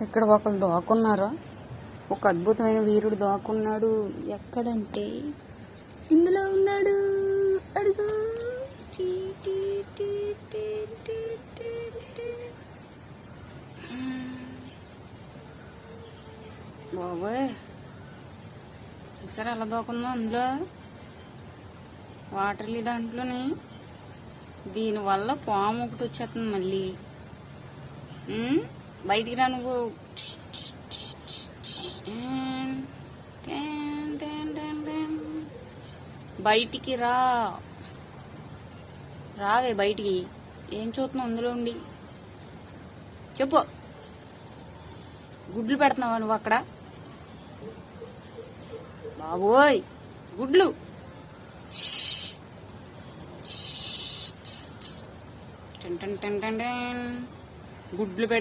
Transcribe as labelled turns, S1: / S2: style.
S1: ఇక్కడ ఒకరు దాక్కున్నారు? ఒక అద్భుతమైన వీరుడు దాక్కున్నాడు. ఎక్కడంటే ఇందులో ఉన్నాడు. అడుగు. బాబోయ్. చూసారా ఎలా దూకుందో అందులో? వాటర్లీ దాంట్లోని. దీనివల్ల పాము ఒకటి వచ్చేస్తుంది మళ్ళీ. బయటికి రా నువ్వు. బయటికి రా. రావే బయటికి. ఏం చూస్తున్నావు అందులో ఉండి? చెప్పు. గుడ్లు పెడుతున్నావా నువ్వు అక్కడ? బాబోయ్ గుడ్లు. టెన్ టెన్ టెన్ టెన్ గుడ్లు పెడ